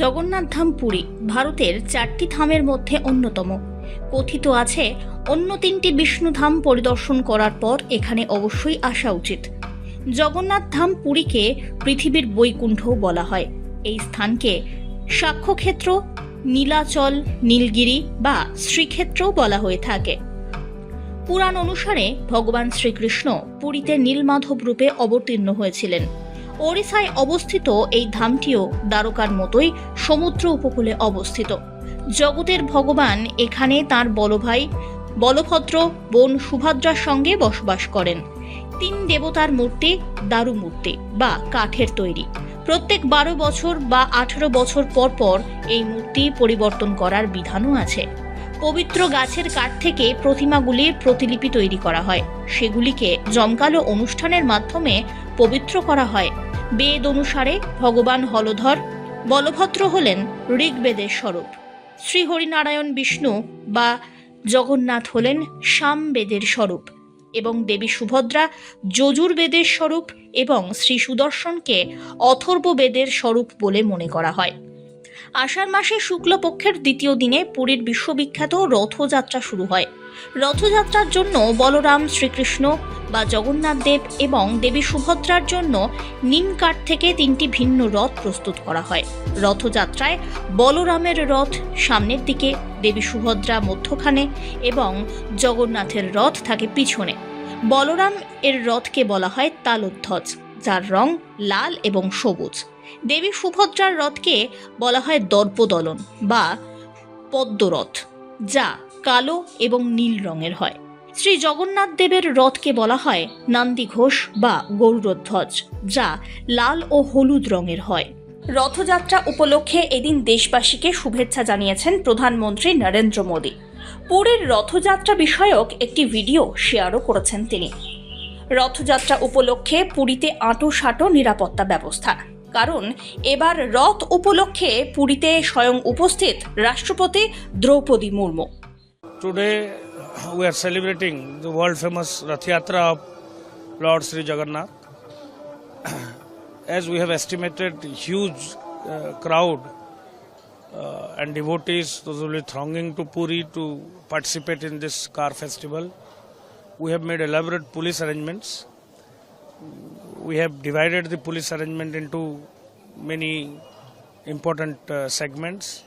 জগন্নাথ ধাম পুরী ভারতের চারটি ধামের মধ্যে অন্যতম। কথিত আছে, অন্য তিনটি বিষ্ণু ধাম পরিদর্শন করার পর এখানে অবশ্যই আসা উচিত। জগন্নাথ ধাম পুরীকে পৃথিবীর বৈকুণ্ঠও বলা হয়। এই স্থানকে সাক্ষ্যক্ষেত্র, নীলাচল, নীলগিরি বা শ্রীক্ষেত্রও বলা হয়ে থাকে। পুরাণ অনুসারে ভগবান শ্রীকৃষ্ণ পুরীতে নীলমাধব রূপে অবতীর্ণ হয়েছিলেন। ওড়িশায় অবস্থিত এই ধামটিও দ্বারকার মতোই সমুদ্র উপকূলে অবস্থিত। জগতের ভগবান এখানে তার বলভাই বলভদ্র বোন সুভদ্রার সঙ্গে বসবাস করেন। তিন দেবতার মূর্তি দারু মূর্তি বা কাঠের তৈরি। প্রত্যেক বারো বছর বা আঠারো বছর পর পর এই মূর্তি পরিবর্তন করার বিধানও আছে। পবিত্র গাছের কাঠ থেকে প্রতিমাগুলির প্রতিলিপি তৈরি করা হয়। সেগুলিকে জমকালো অনুষ্ঠানের মাধ্যমে পবিত্র করা হয়। বেদ অনুসারে ভগবান হলধর বলভদ্র হলেন ঋগ্বেদের স্বরূপ। শ্রী হরিনারায়ণ বিষ্ণু বা জগন্নাথ হলেন সামবেদের স্বরূপ এবং দেবী সুভদ্রা যজুর্বেদের স্বরূপ এবং শ্রী সুদর্শনকে অথর্ব বেদের স্বরূপ বলে মনে করা হয়। আষাঢ় মাসে শুক্লপক্ষের দ্বিতীয় দিনে পুরীর বিশ্ববিখ্যাত রথযাত্রা শুরু হয়। রথযাত্রার জন্য বলরাম শ্রীকৃষ্ণ বা জগন্নাথ দেব এবং দেবী সুভদ্রার জন্য নিম কাঠ থেকে তিনটি ভিন্ন রথ প্রস্তুত করা হয়। রথযাত্রায় বলরামের রথ সামনের দিকে, দেবী সুভদ্রা মধ্যখানে এবং জগন্নাথের রথ থাকে পিছনে। বলরাম এর রথকে বলা হয় তালোধ্বজ, যার রং লাল এবং সবুজ। দেবী সুভদ্রার রথকে বলা হয় দর্পদলন বা পদ্মরথ, যা কালো এবং নীল রঙের হয়। শ্রী জগন্নাথ দেবের রথকে বলা হয় নন্দী ঘোষ বা গৌরধ্বজ, যা লাল ও হলুদ রঙের হয়। রথযাত্রা উপলক্ষে এদিন দেশবাসীকে শুভেচ্ছা জানিয়েছেন প্রধানমন্ত্রী নরেন্দ্র মোদী। পুরীর রথযাত্রা বিষয়ক একটি ভিডিও শেয়ারও করেছেন তিনি। রথযাত্রা উপলক্ষে পুরীতে আঁটো সাঁটো নিরাপত্তা ব্যবস্থা, কারণ এবার রথ উপলক্ষে পুরীতে স্বয়ং উপস্থিত রাষ্ট্রপতি Draupadi Murmu. Today we are celebrating the world famous Rath Yatra of Lord Sri Jagannath. As we have estimated, huge uh, crowd uh, and devotees, those will be thronging to Puri to participate in this car festival. We have made elaborate police arrangements. We have divided the police arrangement into many important uh, segments.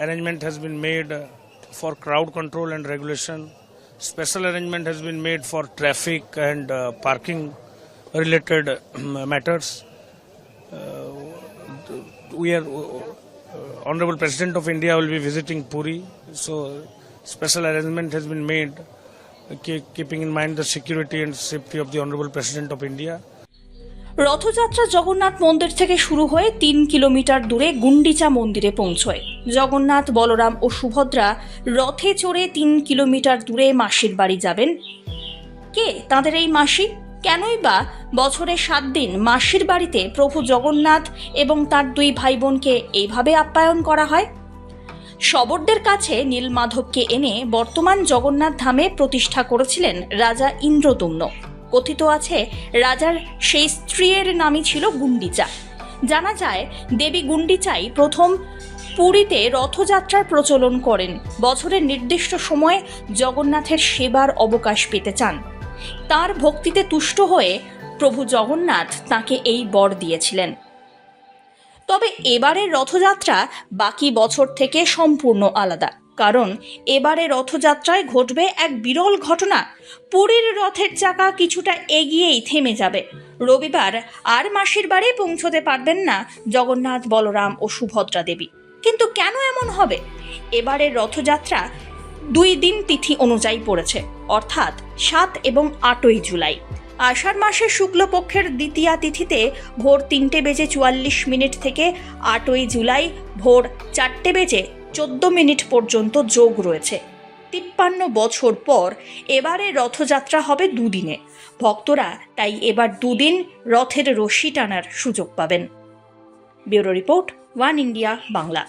Arrangement has been made uh, for crowd control and regulation. Special arrangement has been made for traffic and uh, parking related uh, matters. Uh, we are uh, Honorable President of India will be visiting Puri, so special arrangement has been made, uh, keeping in mind the security and safety of the Honorable President of India. Rathyatra Jagannath মন্দির থেকে শুরু হয়ে তিন kilometre দূরে গুন্ডিচা মন্দিরে পৌঁছয়। জগন্নাথ, বলরাম ও সুভদ্রা রথে চড়ে তিন কিলোমিটার দূরে মাসির বাড়ি যাবেন। কে তাদের এই মাসি? কেনই বা বছরে সাত দিন মাসির বাড়িতে প্রভু জগন্নাথ এবং তার দুই ভাই বোনকে এইভাবে আপ্যায়ন করা হয়? শবরদের কাছে নীলমাধবকে এনে বর্তমান জগন্নাথ ধামে প্রতিষ্ঠা করেছিলেন রাজা ইন্দ্রদুম্ন। কথিত আছে, রাজার সেই স্ত্রীর নামই ছিল গুন্ডিচা জানা যায়, দেবী গুন্ডিচাই প্রথম পুরীতে রথযাত্রার প্রচলন করেন। বছরের নির্দিষ্ট সময়ে জগন্নাথের সেবার অবকাশ পেতে চান। তার ভক্তিতে তুষ্ট হয়ে প্রভু জগন্নাথ তাকে এই বর দিয়েছিলেন। তবে এবারের রথযাত্রা বাকি বছর থেকে সম্পূর্ণ আলাদা। কারণ এবারে রথযাত্রায় ঘটবে এক বিরল ঘটনা। পুরীর রথের চাকা কিছুটা এগিয়েই থেমে যাবে। রবিবার আর মাসির বাড়ি পৌঁছতে পারবেন না জগন্নাথ, বলরাম ও সুভদ্রা দেবী। কিন্তু কেন এমন হবে? এবারের রথযাত্রা দুই দিন তিথি অনুযায়ী পড়েছে, অর্থাৎ সাত এবং আটই জুলাই। আষাঢ় মাসের শুক্লপক্ষের দ্বিতীয়া তিথিতে ভোর তিনটে বেজে চুয়াল্লিশ মিনিট থেকে আটই জুলাই ভোর চারটে বেজে চোদ্দ মিনিট পর্যন্ত যোগ রয়েছে। তিপ্পান্ন বছর পর এবারে রথযাত্রা হবে দুদিনে। ভক্তরা তাই এবার দুদিন রথের রশি টানার সুযোগ পাবেন। Bureau report, one India, Bangla.